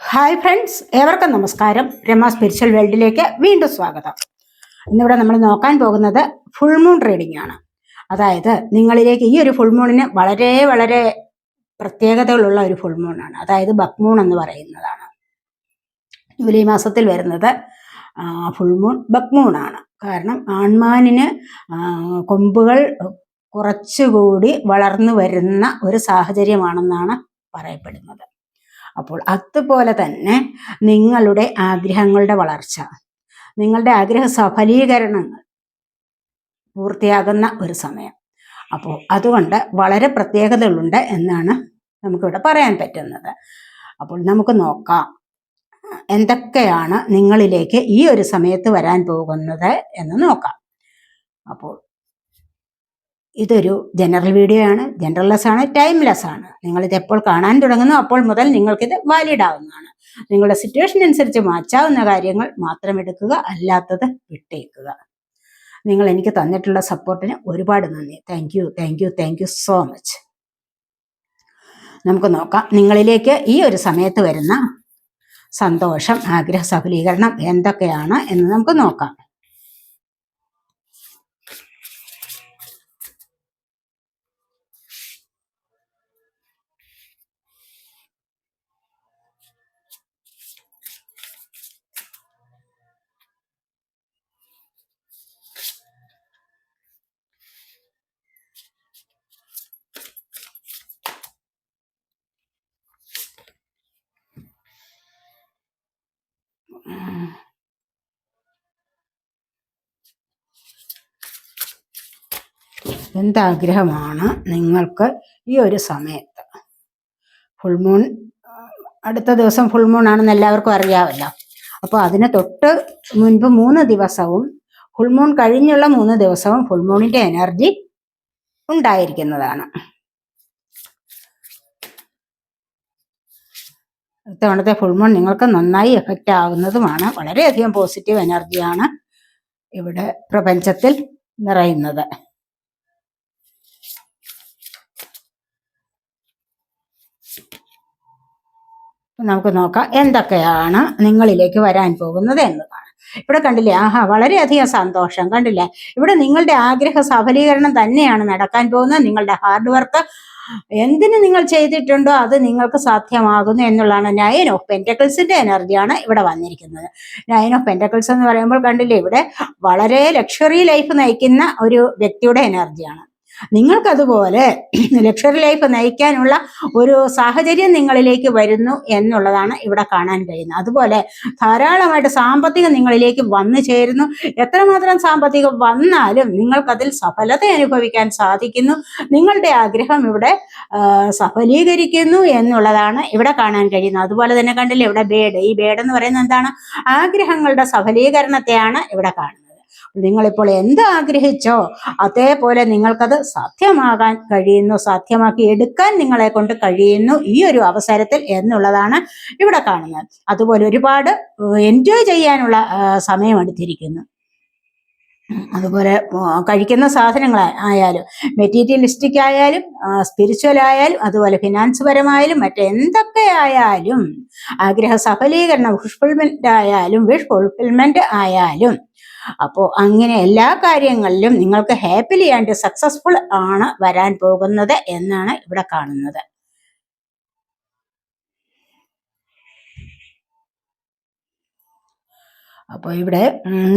Hi friends ഏവർക്കും നമസ്കാരം. Rama spiritual വേൾഡിലേക്ക് വീണ്ടും സ്വാഗതം. ഇന്നിവിടെ നമ്മൾ നോക്കാൻ പോകുന്നത് ഫുൾ മൂൺ റീഡിംഗ് ആണ്. അതായത് നിങ്ങളിലേക്ക് ഈ ഒരു ഫുൾ മൂണിന് വളരെ വളരെ പ്രത്യേകതകളുള്ള ഒരു ഫുൾ മൂൺ ആണ്. അതായത് ബക്ക് മൂൺ എന്ന് പറയുന്നതാണ്. ജൂലൈ മാസത്തിൽ വരുന്നത് ഫുൾ മൂൺ ബക്ക് മൂൺ ആണ്. കാരണം ആൺമാനിന് കൊമ്പുകൾ കുറച്ചുകൂടി വളർന്നു വരുന്ന ഒരു സാഹചര്യമാണെന്നാണ് പറയപ്പെടുന്നത്. അപ്പോൾ അതുപോലെ തന്നെ നിങ്ങളുടെ ആഗ്രഹങ്ങളുടെ വളർച്ച നിങ്ങളുടെ ആഗ്രഹ സഫലീകരണങ്ങൾ പൂർത്തിയാകുന്ന ഒരു സമയം. അപ്പോൾ അതുകൊണ്ട് വളരെ പ്രത്യേകതകളുണ്ട് എന്നാണ് നമുക്കിവിടെ പറയാൻ പറ്റുന്നത്. അപ്പോൾ നമുക്ക് നോക്കാം എന്തൊക്കെയാണ് നിങ്ങളിലേക്ക് ഈ ഒരു സമയത്ത് വരാൻ പോകുന്നത് എന്ന് നോക്കാം. അപ്പോൾ ഇതൊരു ജനറൽ വീഡിയോ ആണ്. ജനറൽ ലെസ് ആണ് ടൈംലെസ് ആണ്. നിങ്ങൾ ഇത് എപ്പോൾ കാണാൻ തുടങ്ങുന്നു അപ്പോൾ മുതൽ നിങ്ങൾക്കിത് വാലിഡ് ആവുന്നതാണ് നിങ്ങളുടെ സിറ്റുവേഷൻ അനുസരിച്ച് മാറ്റാവുന്ന കാര്യങ്ങൾ മാത്രം എടുക്കുക അല്ലാത്തത് വിട്ടേക്കുക. നിങ്ങൾ എനിക്ക് തന്നിട്ടുള്ള സപ്പോർട്ടിന് ഒരുപാട് നന്ദി. Thank you thank you thank you so much നമുക്ക് നോക്കാം. നിങ്ങളിലേക്ക് ഈ ഒരു സമയത്ത് വരുന്ന സന്തോഷം ആഗ്രഹ സഫലീകരണം എന്തൊക്കെയാണ് എന്ന് നമുക്ക് നോക്കാം. എന്താഗ്രഹമാണ് നിങ്ങൾക്ക് ഈ ഒരു സമയത്ത്? ഫുൾ മൂൺ അടുത്ത ദിവസം ഫുൾ മൂൺ ആണെന്ന് എല്ലാവർക്കും അറിയാമല്ലോ. അപ്പോൾ അതിന് തൊട്ട് മുൻപ് മൂന്ന് ദിവസവും ഫുൾ മൂൺ കഴിഞ്ഞുള്ള മൂന്ന് ദിവസവും ഫുൾ മൂണിന്റെ എനർജി ഉണ്ടായിരിക്കുന്നതാണ്. ഇത്തവണത്തെ ഫുൾ മൂൺ നിങ്ങൾക്ക് നന്നായി എഫക്റ്റ് ആകുന്നതുമാണ് വളരെയധികം പോസിറ്റീവ് എനർജിയാണ് ഇവിടെ പ്രപഞ്ചത്തിൽ നിറയുന്നത്. നമുക്ക് നോക്കാം എന്തൊക്കെയാണ് നിങ്ങളിലേക്ക് വരാൻ പോകുന്നത് എന്നതാണ്. ഇവിടെ കണ്ടില്ലേ? ആഹാ വളരെയധികം സന്തോഷം. കണ്ടില്ലേ? ഇവിടെ നിങ്ങളുടെ ആഗ്രഹ സഫലീകരണം തന്നെയാണ് നടക്കാൻ പോകുന്നത്. നിങ്ങളുടെ ഹാർഡ് വർക്ക് എന്തിന് നിങ്ങൾ ചെയ്തിട്ടുണ്ടോ അത് നിങ്ങൾക്ക് സാധ്യമാകുന്നു എന്നുള്ളതാണ് നയൻ ഓഫ് പെന്റക്കിൾസിന്റെ എനർജിയാണ് ഇവിടെ വന്നിരിക്കുന്നത്. നയൻ ഓഫ് പെന്റക്കിൾസ് എന്ന് പറയുമ്പോൾ കണ്ടില്ലേ? ഇവിടെ വളരെ ലക്ഷറി ലൈഫ് നയിക്കുന്ന ഒരു വ്യക്തിയുടെ എനർജിയാണ് നിങ്ങൾക്കതുപോലെ ലക്ഷറി ലൈഫ് നയിക്കാനുള്ള ഒരു സാഹചര്യം നിങ്ങളിലേക്ക് വരുന്നു എന്നുള്ളതാണ് ഇവിടെ കാണാൻ കഴിയുന്നത്. അതുപോലെ ധാരാളമായിട്ട് സാമ്പത്തികം നിങ്ങളിലേക്ക് വന്നു ചേരുന്നു. എത്രമാത്രം സാമ്പത്തികം വന്നാലും നിങ്ങൾക്കതിൽ സഫലത അനുഭവിക്കാൻ സാധിക്കുന്നു. നിങ്ങളുടെ ആഗ്രഹം ഇവിടെ സഫലീകരിക്കുന്നു എന്നുള്ളതാണ് ഇവിടെ കാണാൻ കഴിയുന്നത്. അതുപോലെ തന്നെ കണ്ടില്ലേ ഇവിടെ ബേഡ്. ഈ ബേഡ് എന്ന് പറയുന്നത് എന്താണ്? ആഗ്രഹങ്ങളുടെ സഫലീകരണത്തെയാണ് ഇവിടെ കാണുന്നത്. നിങ്ങളിപ്പോൾ എന്ത് ആഗ്രഹിച്ചോ അതേപോലെ നിങ്ങൾക്കത് സാധ്യമാകാൻ കഴിയുന്നു സാധ്യമാക്കി എടുക്കാൻ നിങ്ങളെ കൊണ്ട് കഴിയുന്നു ഈ ഒരു അവസരത്തിൽ എന്നുള്ളതാണ് ഇവിടെ കാണുന്നത്. അതുപോലെ ഒരുപാട് എൻജോയ് ചെയ്യാനുള്ള സമയം എടുത്തിരിക്കുന്നു. അതുപോലെ കഴിക്കുന്ന സാധനങ്ങൾ ആയാലും മെറ്റീരിയലിസ്റ്റിക് ആയാലും സ്പിരിച്വൽ ആയാലും അതുപോലെ ഫിനാൻസ് പരമായാലും മറ്റെന്തൊക്കെ ആയാലും ആഗ്രഹ സഫലീകരണം ഫുൾഫിൽമെന്റ് ആയാലും വിഷ് ഫുൾഫിൽമെന്റ് ആയാലും അപ്പോൾ അങ്ങനെ എല്ലാ കാര്യങ്ങളിലും നിങ്ങൾക്ക് ഹാപ്പിലി ആൻഡ് സക്സസ്ഫുൾ ആണ് വരാൻ പോകുന്നത് എന്നാണ് ഇവിടെ കാണുന്നത്. അപ്പോൾ ഇവിടെ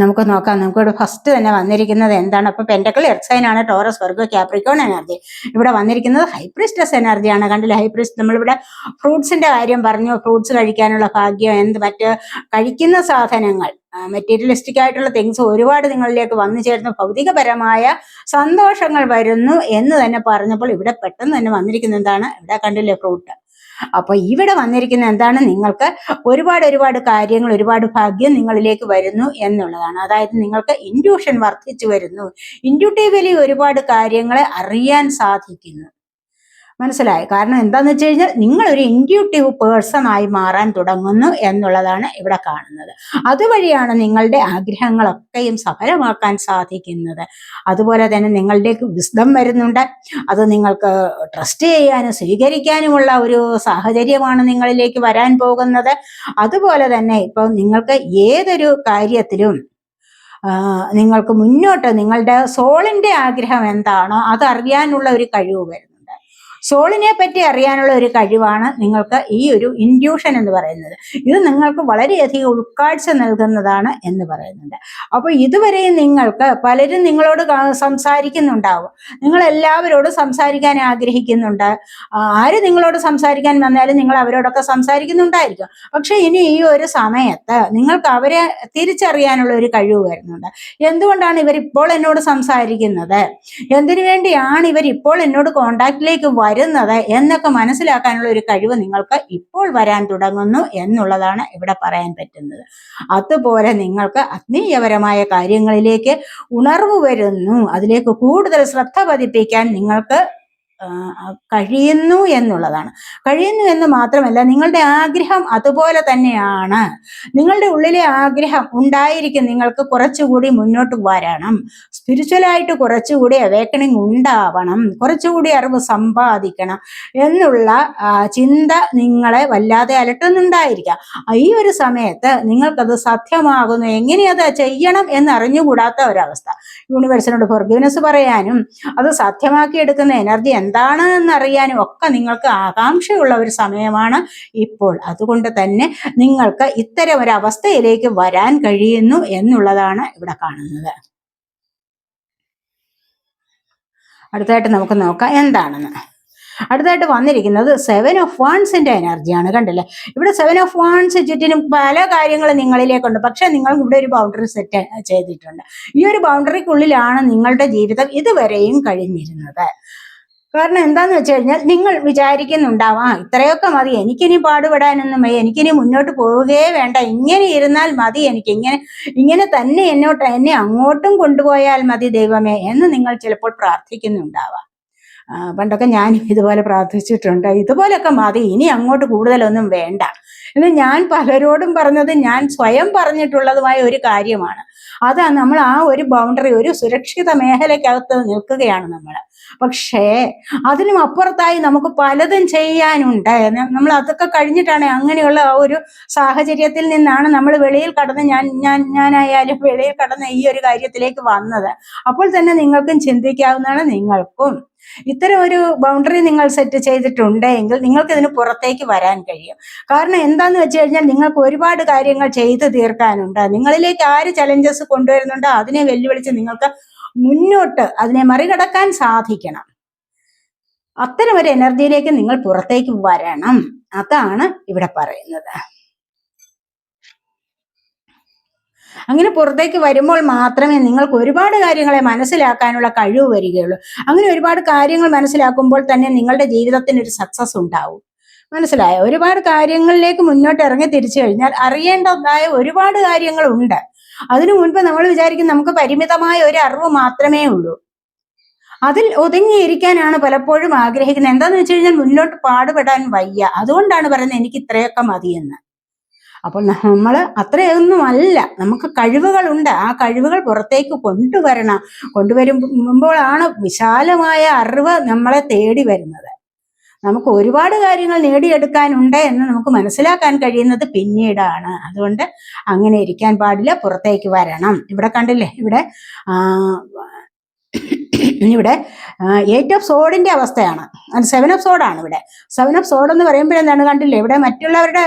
നമുക്ക് നോക്കാം. നമുക്ക് ഇവിടെ ഫസ്റ്റ് തന്നെ വന്നിരിക്കുന്നത് എന്താണ്? അപ്പോൾ പെൻഡക്കൽ എർസൈനാണ് ടോറസ് വർഗോ ക്യാപ്രിക്കോൺ എനർജി ഇവിടെ വന്നിരിക്കുന്നത് ഹൈപ്രിസ്റ്റസ് എനർജിയാണ് കണ്ടില്ലേ? ഹൈപ്രിസ്റ്റ് നമ്മളിവിടെ ഫ്രൂട്ട്സിന്റെ കാര്യം പറഞ്ഞു. ഫ്രൂട്ട്സ് കഴിക്കാനുള്ള ഭാഗ്യം എന്ത് മറ്റ് കഴിക്കുന്ന സാധനങ്ങൾ മെറ്റീരിയലിസ്റ്റിക് ആയിട്ടുള്ള തിങ്സ് ഒരുപാട് നിങ്ങളിലേക്ക് വന്നു ചേർന്ന് ഭൗതികപരമായ സന്തോഷങ്ങൾ വരുന്നു എന്ന് തന്നെ പറഞ്ഞപ്പോൾ ഇവിടെ പെട്ടെന്ന് തന്നെ വന്നിരിക്കുന്ന എന്താണ്? ഇവിടെ കണ്ടില്ലേ ഫ്രൂട്ട് അപ്പൊ ഇവിടെ വന്നിരിക്കുന്ന എന്താണ്? നിങ്ങൾക്ക് ഒരുപാട് ഒരുപാട് കാര്യങ്ങൾ ഒരുപാട് ഭാഗ്യം നിങ്ങളിലേക്ക് വരുന്നു എന്നുള്ളതാണ്. അതായത് നിങ്ങൾക്ക് ഇൻഡ്യൂഷൻ വർദ്ധിച്ചു വരുന്നു. ഇൻഡ്യൂട്ടീവലി ഒരുപാട് കാര്യങ്ങളെ അറിയാൻ സാധിക്കുന്നു. മനസ്സിലായി. കാരണം എന്താന്ന് വെച്ച് കഴിഞ്ഞാൽ നിങ്ങൾ ഒരു ഇൻഡ്യൂട്ടീവ് പേഴ്സൺ ആയി മാറാൻ തുടങ്ങുന്നു എന്നുള്ളതാണ് ഇവിടെ കാണുന്നത്. അതുവഴിയാണ് നിങ്ങളുടെ ആഗ്രഹങ്ങളൊക്കെയും സഫലമാക്കാൻ സാധിക്കുന്നത്. അതുപോലെ തന്നെ നിങ്ങളിലേക്ക് വിസ്ഡം വരുന്നുണ്ട്. അത് നിങ്ങൾക്ക് ട്രസ്റ്റ് ചെയ്യാനും സ്വീകരിക്കാനുമുള്ള ഒരു സാഹചര്യമാണ് നിങ്ങളിലേക്ക് വരാൻ പോകുന്നത്. അതുപോലെ തന്നെ ഇപ്പം നിങ്ങൾക്ക് ഏതൊരു കാര്യത്തിലും നിങ്ങൾക്ക് മുന്നോട്ട് നിങ്ങളുടെ സോളിന്റെ ആഗ്രഹം എന്താണോ അത് അറിയാനുള്ള ഒരു കഴിവ് വരുന്നുണ്ട് സോളിനെ പറ്റി അറിയാനുള്ള ഒരു കഴിവാണ് നിങ്ങൾക്ക് ഈ ഒരു ഇൻഡ്യൂഷൻ എന്ന് പറയുന്നത്. ഇത് നിങ്ങൾക്ക് വളരെയധികം ഉൾക്കാഴ്ച നൽകുന്നതാണ് എന്ന് പറയുന്നുണ്ട്. അപ്പോൾ ഇതുവരെയും നിങ്ങൾക്ക് പലരും നിങ്ങളോട് സംസാരിക്കുന്നുണ്ടാവും. നിങ്ങൾ എല്ലാവരോടും സംസാരിക്കാൻ ആഗ്രഹിക്കുന്നുണ്ട്. ആര് നിങ്ങളോട് സംസാരിക്കാൻ വന്നാലും നിങ്ങൾ അവരോടൊക്കെ സംസാരിക്കുന്നുണ്ടായിരിക്കും. പക്ഷെ ഇനി ഈ ഒരു സമയത്ത് നിങ്ങൾക്ക് അവരെ തിരിച്ചറിയാനുള്ള ഒരു കഴിവ് വരുന്നുണ്ട്. എന്തുകൊണ്ടാണ് ഇവർ ഇപ്പോൾ എന്നോട് സംസാരിക്കുന്നത്? എന്തിനു വേണ്ടിയാണ് ഇവർ ഇപ്പോൾ എന്നോട് കോണ്ടാക്റ്റിലേക്ക് വരുന്നത് എന്നൊക്കെ മനസ്സിലാക്കാനുള്ള ഒരു കഴിവ് നിങ്ങൾക്ക് ഇപ്പോൾ വരാൻ തുടങ്ങുന്നു എന്നുള്ളതാണ് ഇവിടെ പറയാൻ പറ്റുന്നത്. അതുപോലെ നിങ്ങൾക്ക് ആത്മീയപരമായ കാര്യങ്ങളിലേക്ക് ഉണർവ് വരുന്നു. അതിലേക്ക് കൂടുതൽ ശ്രദ്ധ പതിപ്പിക്കാൻ നിങ്ങൾക്ക് കഴിയുന്നു എന്നുള്ളതാണ്. കഴിയുന്നു എന്ന് മാത്രമല്ല നിങ്ങളുടെ ആഗ്രഹം അതുപോലെ തന്നെയാണ്. നിങ്ങളുടെ ഉള്ളിലെ ആഗ്രഹം ഉണ്ടായിരിക്കും. നിങ്ങൾക്ക് കുറച്ചുകൂടി മുന്നോട്ട് വരണം. സ്പിരിച്വലായിട്ട് കുറച്ചുകൂടി അവേക്കണിങ് ഉണ്ടാവണം. കുറച്ചുകൂടി അറിവ് സമ്പാദിക്കണം എന്നുള്ള ചിന്ത നിങ്ങളെ വല്ലാതെ അലട്ടുന്നുണ്ടായിരിക്കാം. ഈ ഒരു സമയത്ത് നിങ്ങൾക്കത് സത്യമാകുന്നു. എങ്ങനെയത് ചെയ്യണം എന്ന് അറിഞ്ഞുകൂടാത്ത ഒരവസ്ഥ യൂണിവേഴ്സിനോട് ഫൊർഗീവ്നെസ് പറയാനും അത് സത്യമാക്കി എടുക്കുന്ന എനർജി എന്താണ് എന്നറിയാനും ഒക്കെ നിങ്ങൾക്ക് ആകാംക്ഷയുള്ള ഒരു സമയമാണ് ഇപ്പോൾ. അതുകൊണ്ട് തന്നെ നിങ്ങൾക്ക് ഇത്തരം ഒരു അവസ്ഥയിലേക്ക് വരാൻ കഴിയുന്നു എന്നുള്ളതാണ് ഇവിടെ കാണുന്നത്. അടുത്തായിട്ട് നമുക്ക് നോക്കാം എന്താണെന്ന്. അടുത്തായിട്ട് വന്നിരിക്കുന്നത് സെവൻ ഓഫ് വാൺസിന്റെ എനർജിയാണ് കണ്ടില്ലേ? ഇവിടെ സെവൻ ഓഫ് വാൺസ് ചുറ്റിനും പല കാര്യങ്ങളും നിങ്ങളിലേക്കുണ്ട് പക്ഷെ നിങ്ങൾ ഇവിടെ ഒരു ബൗണ്ടറി സെറ്റ് ചെയ്തിട്ടുണ്ട്. ഈ ഒരു ബൗണ്ടറിക്കുള്ളിലാണ് നിങ്ങളുടെ ജീവിതം ഇതുവരെയും കഴിഞ്ഞിരുന്നത്. കാരണം എന്താന്ന് വെച്ച് കഴിഞ്ഞാൽ നിങ്ങൾ വിചാരിക്കുന്നുണ്ടാവാം ഇത്രയൊക്കെ മതി എനിക്കിനി പാടുപെടാനൊന്നും വയ്യ എനിക്കിനി മുന്നോട്ട് പോവുകയേ വേണ്ട ഇങ്ങനെ ഇരുന്നാൽ മതി എനിക്ക് ഇങ്ങനെ ഇങ്ങനെ തന്നെ എന്നോട്ട് എന്നെ അങ്ങോട്ടും കൊണ്ടുപോയാൽ മതി ദൈവമേ എന്ന് നിങ്ങൾ ചിലപ്പോൾ പ്രാർത്ഥിക്കുന്നുണ്ടാവാം. പണ്ടൊക്കെ ഞാൻ ഇതുപോലെ പ്രാർത്ഥിച്ചിട്ടുണ്ട് ഇതുപോലൊക്കെ മതി ഇനി അങ്ങോട്ട് കൂടുതലൊന്നും വേണ്ട. എന്ന് ഞാൻ പലരോടും പറഞ്ഞത് ഞാൻ സ്വയം പറഞ്ഞിട്ടുള്ളതുമായ ഒരു കാര്യമാണ്. അതാ നമ്മൾ ആ ഒരു ബൗണ്ടറി ഒരു സുരക്ഷിത മേഖലയ്ക്കകത്ത് നിൽക്കുകയാണ് നമ്മൾ. പക്ഷേ അതിനും അപ്പുറത്തായി നമുക്ക് പലതും ചെയ്യാനുണ്ട്. നമ്മൾ അതൊക്കെ കഴിഞ്ഞിട്ടാണ് അങ്ങനെയുള്ള ആ ഒരു സാഹചര്യത്തിൽ നിന്നാണ് നമ്മൾ വെളിയിൽ കടന്ന് ഞാൻ ഞാൻ ഞാനായാലും വെളിയിൽ കടന്ന് ഈ ഒരു കാര്യത്തിലേക്ക് വന്നത്. അപ്പോൾ തന്നെ നിങ്ങൾക്കും ചിന്തിക്കാവുന്നതാണ് നിങ്ങൾക്കും. ഇത്തരം ഒരു ബൗണ്ടറി നിങ്ങൾ സെറ്റ് ചെയ്തിട്ടുണ്ട് എങ്കിൽ നിങ്ങൾക്ക് ഇതിന് പുറത്തേക്ക് വരാൻ കഴിയും. കാരണം എന്താന്ന് വെച്ച് കഴിഞ്ഞാൽ നിങ്ങൾക്ക് ഒരുപാട് കാര്യങ്ങൾ ചെയ്തു തീർക്കാനുണ്ട്. നിങ്ങളിലേക്ക് ആര് ചലഞ്ചസ് കൊണ്ടുവരുന്നുണ്ടോ അതിനെ വെല്ലുവിളിച്ച് നിങ്ങൾക്ക് മുന്നോട്ട് അതിനെ മറികടക്കാൻ സാധിക്കണം. അത്തരം ഒരു എനർജിയിലേക്ക് നിങ്ങൾ പുറത്തേക്ക് വരണം. അതാണ് ഇവിടെ പറയുന്നത്. അങ്ങനെ പുറത്തേക്ക് വരുമ്പോൾ മാത്രമേ നിങ്ങൾക്ക് ഒരുപാട് കാര്യങ്ങളെ മനസ്സിലാക്കാനുള്ള കഴിവ് വരികയുള്ളൂ. അങ്ങനെ ഒരുപാട് കാര്യങ്ങൾ മനസ്സിലാക്കുമ്പോൾ തന്നെ നിങ്ങളുടെ ജീവിതത്തിന് ഒരു സക്സസ് ഉണ്ടാവും. മനസ്സിലായോ? ഒരുപാട് കാര്യങ്ങളിലേക്ക് മുന്നോട്ട് ഇറങ്ങി തിരിച്ചു കഴിഞ്ഞാൽ അറിയേണ്ടതായ ഒരുപാട് കാര്യങ്ങളുണ്ട്. അതിനു മുൻപ് നമ്മൾ വിചാരിക്കും നമുക്ക് പരിമിതമായ ഒരു അറിവ് മാത്രമേ ഉള്ളൂ. അതിൽ ഒതുങ്ങിയിരിക്കാനാണ് പലപ്പോഴും ആഗ്രഹിക്കുന്നത്. എന്താന്ന് വെച്ച് കഴിഞ്ഞാൽ മുന്നോട്ട് പാടുപെടാൻ വയ്യ. അതുകൊണ്ടാണ് പറയുന്നത് എനിക്ക് ഇത്രയൊക്കെ മതിയെന്ന്. അപ്പോൾ നമ്മൾ അത്രയൊന്നുമല്ല. നമുക്ക് കഴിവുകളുണ്ട്. ആ കഴിവുകൾ പുറത്തേക്ക് കൊണ്ടുവരണം. കൊണ്ടുവരുമ്പോഴാണ് വിശാലമായ അറിവ് നമ്മളെ തേടി വരുന്നത്. നമുക്ക് ഒരുപാട് കാര്യങ്ങൾ നേടിയെടുക്കാനുണ്ട് എന്ന് നമുക്ക് മനസ്സിലാക്കാൻ കഴിയുന്നത് പിന്നീടാണ്. അതുകൊണ്ട് അങ്ങനെ ഇരിക്കാൻ പാടില്ല പുറത്തേക്ക് വരണം. ഇവിടെ കണ്ടില്ലേ? ഇവിടെ ഇവിടെ എയ്റ്റ് ഓഫ് സോഡിന്റെ അവസ്ഥയാണ്. സെവൻ ഓഫ് സോഡാണ് ഇവിടെ. സെവൻ ഓഫ് സോഡ് എന്ന് പറയുമ്പോഴെന്താണ് കണ്ടില്ലേ? ഇവിടെ മറ്റുള്ളവരുടെ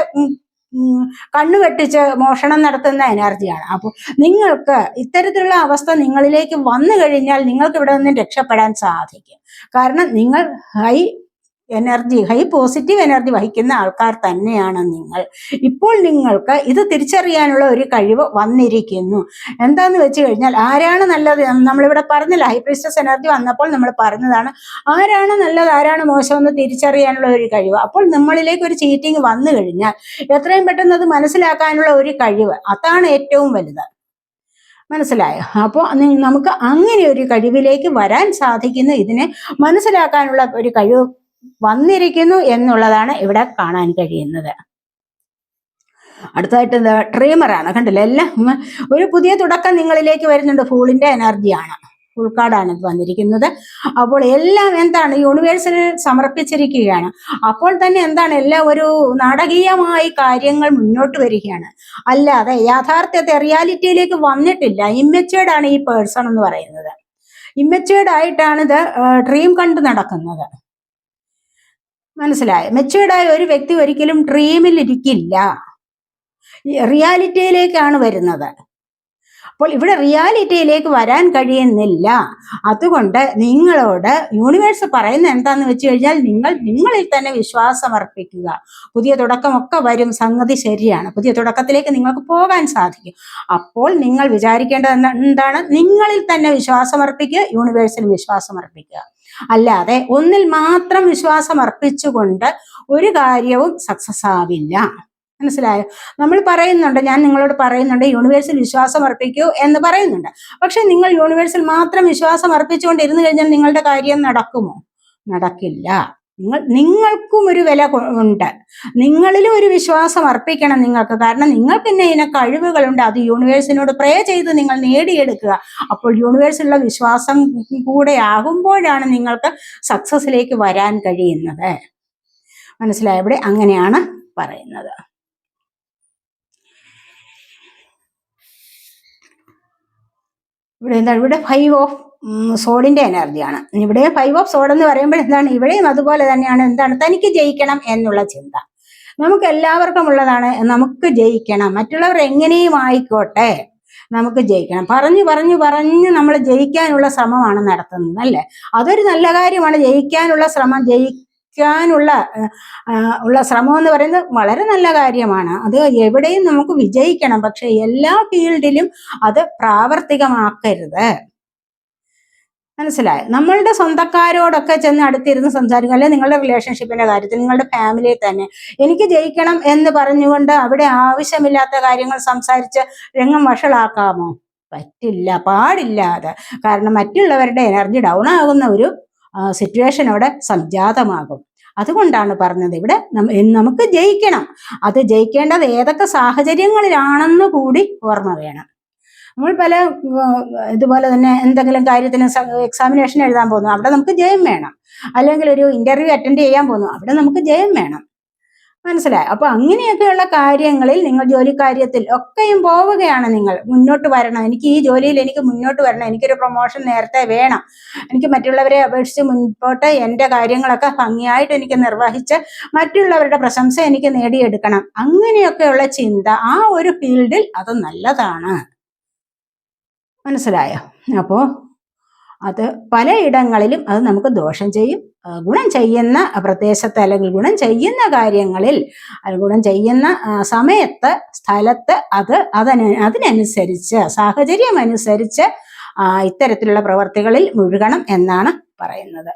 കണ്ണു വെട്ടിച്ച് മോഷണം നടത്തുന്ന എനർജിയാണ് അപ്പോൾ നിങ്ങൾക്ക് ഇത്തരത്തിലുള്ള അവസ്ഥ നിങ്ങളിലേക്ക് വന്നു കഴിഞ്ഞാൽ നിങ്ങൾക്ക് ഇവിടെ നിന്നും രക്ഷപ്പെടാൻ സാധിക്കും. കാരണം നിങ്ങൾ high energy high positive energy വഹിക്കുന്ന ആൾക്കാർ തന്നെയാണ് നിങ്ങൾ. ഇപ്പോൾ നിങ്ങൾക്ക് ഇത് തിരിച്ചറിയാനുള്ള ഒരു കഴിവ് വന്നിരിക്കുന്നു. എന്താന്ന് വെച്ച് കഴിഞ്ഞാൽ ആരാണ് നല്ലത്? നമ്മളിവിടെ പറഞ്ഞില്ല ഹൈ പ്രിസ്റ്റസ് എനർജി വന്നപ്പോൾ നമ്മൾ പറഞ്ഞതാണ് ആരാണ് നല്ലത്? ആരാണ് മോശമെന്ന് തിരിച്ചറിയാനുള്ള ഒരു കഴിവ്. അപ്പോൾ നമ്മളിലേക്ക് ഒരു ചീറ്റിംഗ് വന്നു കഴിഞ്ഞാൽ എത്രയും പെട്ടെന്ന് അത് മനസ്സിലാക്കാനുള്ള ഒരു കഴിവ് അതാണ് ഏറ്റവും വലുത്. മനസ്സിലായോ? അപ്പോൾ നമുക്ക് അങ്ങനെ ഒരു കഴിവിലേക്ക് വരാൻ സാധിക്കുന്ന ഇതിനെ മനസ്സിലാക്കാനുള്ള ഒരു കഴിവ് വന്നിരിക്കുന്നു എന്നുള്ളതാണ് ഇവിടെ കാണാൻ കഴിയുന്നത്. അടുത്തതായിട്ട് ട്രീമറാണ് കണ്ടില്ല? എല്ലാം ഒരു പുതിയ തുടക്കം നിങ്ങളിലേക്ക് വരുന്നുണ്ട്. ഫൂളിന്റെ എനർജിയാണ് ഇത് വന്നിരിക്കുന്നത്. അപ്പോൾ എല്ലാം എന്താണ് യൂണിവേഴ്സിൽ സമർപ്പിച്ചിരിക്കുകയാണ്. അപ്പോൾ തന്നെ എന്താണ് എല്ലാം ഒരു നാടകീയമായി കാര്യങ്ങൾ മുന്നോട്ട് വരികയാണ്. അല്ലാതെ യാഥാർത്ഥ്യത്തെ റിയാലിറ്റിയിലേക്ക് വന്നിട്ടില്ല. ഇമ്മച്ചേർഡാണ് ഈ പേഴ്സൺ എന്ന് പറയുന്നത്. ഇമ്മച്ചേർഡ് ആയിട്ടാണ് ഇത് ഡ്രീം കണ്ട് നടക്കുന്നത്. മനസ്സിലായോ? മെച്ചുവേർഡായ ഒരു വ്യക്തി ഒരിക്കലും ഡ്രീമിൽ ഇരിക്കില്ല. റിയാലിറ്റിയിലേക്കാണ് വരുന്നത്. അപ്പോൾ ഇവിടെ റിയാലിറ്റിയിലേക്ക് വരാൻ കഴിയുന്നില്ല. അതുകൊണ്ട് നിങ്ങളോട് യൂണിവേഴ്സ് പറയുന്ന എന്താന്ന് വെച്ച് കഴിഞ്ഞാൽ നിങ്ങൾ നിങ്ങളിൽ തന്നെ വിശ്വാസം അർപ്പിക്കുക. പുതിയ തുടക്കമൊക്കെ വരും സംഗതി ശരിയാണ്. പുതിയ തുടക്കത്തിലേക്ക് നിങ്ങൾക്ക് പോകാൻ സാധിക്കും. അപ്പോൾ നിങ്ങൾ വിചാരിക്കേണ്ടത് എന്താണ്? നിങ്ങളിൽ തന്നെ വിശ്വാസം അർപ്പിക്കുക യൂണിവേഴ്സിൽ വിശ്വാസം അർപ്പിക്കുക. അല്ലാതെ ഒന്നിൽ മാത്രം വിശ്വാസം അർപ്പിച്ചുകൊണ്ട് ഒരു കാര്യവും സക്സസ് ആവില്ല. മനസ്സിലായോ? നമ്മൾ പറയുന്നുണ്ട് ഞാൻ നിങ്ങളോട് പറയുന്നുണ്ട് യൂണിവേഴ്സിൽ വിശ്വാസം അർപ്പിക്കൂ എന്ന് പറയുന്നുണ്ട്. പക്ഷെ നിങ്ങൾ യൂണിവേഴ്സിൽ മാത്രം വിശ്വാസം അർപ്പിച്ചുകൊണ്ട് ഇരുന്ന് കഴിഞ്ഞാൽ നിങ്ങളുടെ കാര്യം നടക്കുമോ? നടക്കില്ല. നിങ്ങൾ നിങ്ങൾക്കും ഒരു വില ഉണ്ട്. നിങ്ങളിലും ഒരു വിശ്വാസം അർപ്പിക്കണം നിങ്ങൾക്ക്. കാരണം നിങ്ങൾക്ക് പിന്നെ ഇതിനെ കഴിവുകളുണ്ട്. അത് യൂണിവേഴ്സിനോട് പ്രേ ചെയ്ത് നിങ്ങൾ നേടിയെടുക്കുക. അപ്പോൾ യൂണിവേഴ്സിലുള്ള വിശ്വാസം കൂടെ ആകുമ്പോഴാണ് നിങ്ങൾക്ക് സക്സസിലേക്ക് വരാൻ കഴിയുന്നത്. മനസ്സിലായോ? ഇവിടെ അങ്ങനെയാണ് പറയുന്നത്. ഇവിടെ എന്താ? ഇവിടെ ഫൈവ് ഓഫ് സോഡിന്റെ എനർജിയാണ്. ഇവിടെ ഫൈവ് ഓഫ് സോഡ് എന്ന് പറയുമ്പോൾ എന്താണ്? ഇവിടെയും അതുപോലെ തന്നെയാണ്. എന്താണ്? തനിക്ക് ജയിക്കണം എന്നുള്ള ചിന്ത. നമുക്ക് എല്ലാവർക്കും ഉള്ളതാണ്. നമുക്ക് ജയിക്കണം. മറ്റുള്ളവർ എങ്ങനെയും ആയിക്കോട്ടെ. നമുക്ക് ജയിക്കണം. പറഞ്ഞു പറഞ്ഞു പറഞ്ഞ് നമ്മൾ ജയിക്കാനുള്ള ശ്രമമാണ് നടത്തുന്നത് അല്ലേ? അതൊരു നല്ല കാര്യമാണ്. ജയിക്കാനുള്ള ശ്രമം ജയിക്കാനുള്ള ആ, ആ, ഉള്ള ശ്രമം എന്ന് പറയുന്നത് വളരെ നല്ല കാര്യമാണ്. അത് എവിടെയും നമുക്ക് വിജയിക്കണം. പക്ഷെ എല്ലാ ഫീൽഡിലും അത് പ്രാവർത്തികമാക്കരുത്. മനസ്സിലായോ? നമ്മളുടെ സ്വന്തക്കാരോടൊക്കെ ചെന്ന് അടുത്തിരുന്ന് സംസാരിക്കുക അല്ലെങ്കിൽ നിങ്ങളുടെ റിലേഷൻഷിപ്പിന്റെ കാര്യത്തിൽ നിങ്ങളുടെ ഫാമിലിയിൽ തന്നെ. എനിക്ക് ജയിക്കണം എന്ന് പറഞ്ഞുകൊണ്ട് അവിടെ ആവശ്യമില്ലാത്ത കാര്യങ്ങൾ സംസാരിച്ച് രംഗം വഷളാക്കാമോ? പറ്റില്ല പാടില്ല അത് കാരണം മറ്റുള്ളവരുടെ എനർജി ഡൗൺ ആകുന്ന ഒരു സിറ്റുവേഷൻ അവിടെ സംജാതമാകും. അതുകൊണ്ടാണ് പറഞ്ഞത് ഇവിടെ നമുക്ക് ജയിക്കണം. അത് ജയിക്കേണ്ടത് ഏതൊക്കെ സാഹചര്യങ്ങളിലാണെന്ന് കൂടി ഓർമ്മ വേണം. നമ്മൾ പല ഇതുപോലെ തന്നെ എന്തെങ്കിലും കാര്യത്തിന് എക്സാമിനേഷൻ എഴുതാൻ പോകുന്നു. അവിടെ നമുക്ക് ജയം വേണം. അല്ലെങ്കിൽ ഒരു ഇന്റർവ്യൂ അറ്റൻഡ് ചെയ്യാൻ പോകുന്നു. അവിടെ നമുക്ക് ജയം വേണം. മനസ്സിലായി? അപ്പൊ അങ്ങനെയൊക്കെയുള്ള കാര്യങ്ങളിൽ നിങ്ങൾ ജോലി കാര്യത്തിൽ ഒക്കെയും പോവുകയാണ് നിങ്ങൾ. മുന്നോട്ട് വരണം. എനിക്ക് ഈ ജോലിയിൽ എനിക്ക് മുന്നോട്ട് വരണം. എനിക്കൊരു പ്രൊമോഷൻ നേരത്തെ വേണം. എനിക്ക് മറ്റുള്ളവരെ അപേക്ഷിച്ച് മുൻപോട്ട് എന്റെ കാര്യങ്ങളൊക്കെ ഭംഗിയായിട്ട് എനിക്ക് നിർവഹിച്ച് മറ്റുള്ളവരുടെ പ്രശംസ എനിക്ക് നേടിയെടുക്കണം. അങ്ങനെയൊക്കെയുള്ള ചിന്ത ആ ഒരു ഫീൽഡിൽ അത് നല്ലതാണ്. മനസ്സിലായോ? അപ്പോൾ അത് പലയിടങ്ങളിലും അത് നമുക്ക് ദോഷം ചെയ്യും. ഗുണം ചെയ്യുന്ന പ്രദേശത്ത് അല്ലെങ്കിൽ ഗുണം ചെയ്യുന്ന കാര്യങ്ങളിൽ ഗുണം ചെയ്യുന്ന സമയത്ത് സ്ഥലത്ത് അത് അതിന് അതിനനുസരിച്ച് സാഹചര്യം അനുസരിച്ച് ഇത്തരത്തിലുള്ള പ്രവർത്തികളിൽ മുഴുകണം എന്നാണ് പറയുന്നത്.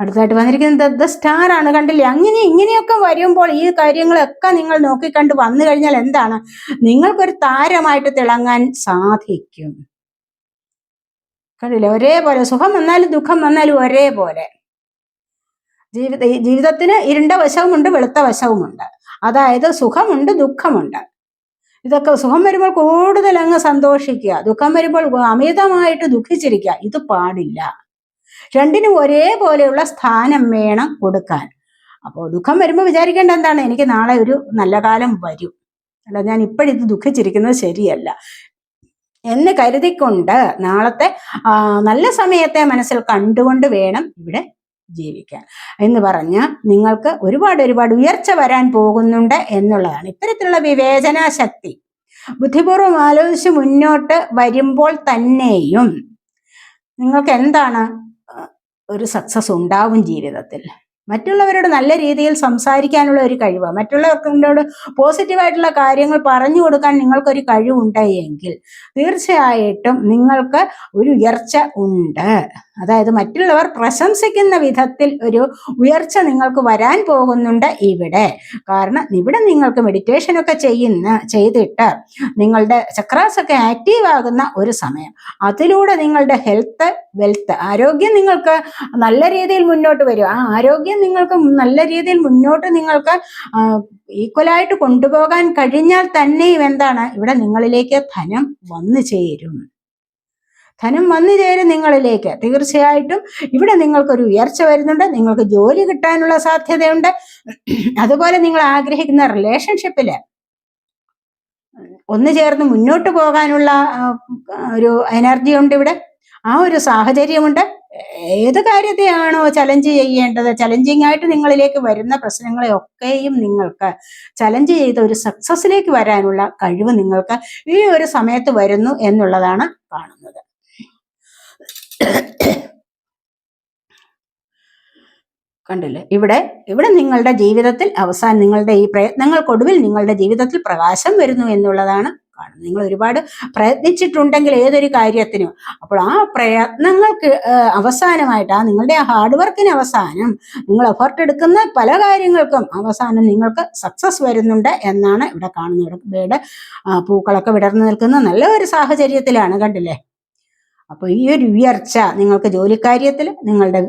അടുത്തായിട്ട് വന്നിരിക്കുന്നത് ദ സ്റ്റാർ ആണ്. കണ്ടില്ലേ? അങ്ങനെ ഇങ്ങനെയൊക്കെ വരുമ്പോൾ ഈ കാര്യങ്ങളൊക്കെ നിങ്ങൾ നോക്കിക്കണ്ട് വന്നു കഴിഞ്ഞാൽ എന്താണ്? നിങ്ങൾക്കൊരു താരമായിട്ട് തിളങ്ങാൻ സാധിക്കും. കണ്ടില്ലേ? ഒരേപോലെ സുഖം വന്നാലും ദുഃഖം വന്നാലും ഒരേപോലെ. ജീവിത ജീവിതത്തിന് ഇരുണ്ട വശവുമുണ്ട് വെളുത്ത വശവുമുണ്ട്. അതായത് സുഖമുണ്ട് ദുഃഖമുണ്ട്. ഇതൊക്കെ സുഖം വരുമ്പോൾ കൂടുതൽ അങ്ങ് സന്തോഷിക്കുക. ദുഃഖം വരുമ്പോൾ അമിതമായിട്ട് ദുഃഖിച്ചിരിക്കുക. ഇത് പാടില്ല. രണ്ടിനും ഒരേപോലെയുള്ള സ്ഥാനം വേണം കൊടുക്കാൻ. അപ്പോൾ ദുഃഖം വരുമ്പോൾ വിചാരിക്കേണ്ട എന്താണ്? എനിക്ക് നാളെ ഒരു നല്ല കാലം വരും. അല്ല ഞാൻ ഇപ്പോഴിത് ദുഃഖിച്ചിരിക്കുന്നത് ശരിയല്ല. എന്ന് കരുതിക്കൊണ്ട് നാളത്തെ നല്ല സമയത്തെ മനസ്സിൽ കണ്ടുകൊണ്ട് വേണം ഇവിടെ ജീവിക്കാൻ. എന്ന് പറഞ്ഞ നിങ്ങൾക്ക് ഒരുപാട് ഒരുപാട് ഉയർച്ച വരാൻ പോകുന്നുണ്ട് എന്നുള്ളതാണ് ഇത്തരത്തിലുള്ള വിവേചന ശക്തി ബുദ്ധിപൂർവം ആലോചിച്ച് മുന്നോട്ട് വരുമ്പോൾ തന്നെയും നിങ്ങൾക്ക് എന്താണ് ഒരു സക്സസ് ഉണ്ടാവും ജീവിതത്തിൽ. മറ്റുള്ളവരോട് നല്ല രീതിയിൽ സംസാരിക്കാനുള്ള ഒരു കഴിവ്. മറ്റുള്ളവരോട് പോസിറ്റീവായിട്ടുള്ള കാര്യങ്ങൾ പറഞ്ഞു കൊടുക്കാൻ നിങ്ങൾക്കൊരു കഴിവുണ്ടെങ്കിൽ തീർച്ചയായിട്ടും നിങ്ങൾക്ക് ഒരു ഉയർച്ച ഉണ്ട്. അതായത് മറ്റുള്ളവർ പ്രശംസിക്കുന്ന വിധത്തിൽ ഒരു ഉയർച്ച നിങ്ങൾക്ക് വരാൻ പോകുന്നുണ്ട് ഇവിടെ. കാരണം ഇവിടെ നിങ്ങൾക്ക് മെഡിറ്റേഷനൊക്കെ ചെയ്യുന്ന ചെയ്തിട്ട് നിങ്ങളുടെ ചക്രാസൊക്കെ ആക്റ്റീവ് ആകുന്ന ഒരു സമയം. അതിലൂടെ നിങ്ങളുടെ ഹെൽത്ത് വെൽത്ത് ആരോഗ്യം നിങ്ങൾക്ക് നല്ല രീതിയിൽ മുന്നോട്ട് വരും. ആ ആരോഗ്യം നിങ്ങൾക്ക് നല്ല രീതിയിൽ മുന്നോട്ട് നിങ്ങൾക്ക് ഈക്വലായിട്ട് കൊണ്ടുപോകാൻ കഴിഞ്ഞാൽ തന്നെയും എന്താണ്? ഇവിടെ നിങ്ങളിലേക്ക് ധനം വന്നു ചേരും. ധനം വന്നു ചേരും നിങ്ങളിലേക്ക്. തീർച്ചയായിട്ടും ഇവിടെ നിങ്ങൾക്കൊരു ഉയർച്ച വരുന്നുണ്ട്. നിങ്ങൾക്ക് ജോലി കിട്ടാനുള്ള സാധ്യതയുണ്ട്. അതുപോലെ നിങ്ങൾ ആഗ്രഹിക്കുന്ന റിലേഷൻഷിപ്പിൽ ഒന്ന് ചേർന്ന് മുന്നോട്ട് പോകാനുള്ള ഒരു എനർജി ഉണ്ട് ഇവിടെ. ആ ഒരു സാഹചര്യമുണ്ട്. ഏത് കാര്യത്തെയാണോ ചലഞ്ച് ചെയ്യേണ്ടത്? ചലഞ്ചിങ് ആയിട്ട് നിങ്ങളിലേക്ക് വരുന്ന പ്രശ്നങ്ങളെ ഒക്കെയും നിങ്ങൾക്ക് ചലഞ്ച് ചെയ്ത് ഒരു സക്സസിലേക്ക് വരാനുള്ള കഴിവ് നിങ്ങൾക്ക് ഈ ഒരു സമയത്ത് വരുന്നു എന്നുള്ളതാണ് കാണുന്നത്. കണ്ടില്ലേ? ഇവിടെ ഇവിടെ നിങ്ങളുടെ ജീവിതത്തിൽ അവസാനം നിങ്ങളുടെ ഈ പ്രയത്നങ്ങൾക്കൊടുവിൽ നിങ്ങളുടെ ജീവിതത്തിൽ പ്രകാശം വരുന്നു എന്നുള്ളതാണ് കാണുന്നത് നിങ്ങൾ ഒരുപാട് പ്രയത്നിച്ചിട്ടുണ്ടെങ്കിൽ ഏതൊരു കാര്യത്തിനും. അപ്പോൾ ആ പ്രയത്നങ്ങൾക്ക് അവസാനമായിട്ട് ആ നിങ്ങളുടെ ആ ഹാർഡ് വർക്കിന് അവസാനം നിങ്ങൾ എഫർട്ട് എടുക്കുന്ന പല കാര്യങ്ങൾക്കും അവസാനം നിങ്ങൾക്ക് സക്സസ് വരുന്നുണ്ട് എന്നാണ് ഇവിടെ കാണുന്നത്. ഇവിടെ പൂക്കളൊക്കെ വിടർന്നു നിൽക്കുന്ന നല്ല ഒരു സാഹചര്യത്തിലാണ് കണ്ടില്ലേ? അപ്പോൾ ഈ ഒരു ഉയർച്ച നിങ്ങൾക്ക് ജോലിക്കാര്യത്തിൽ നിങ്ങളുടെ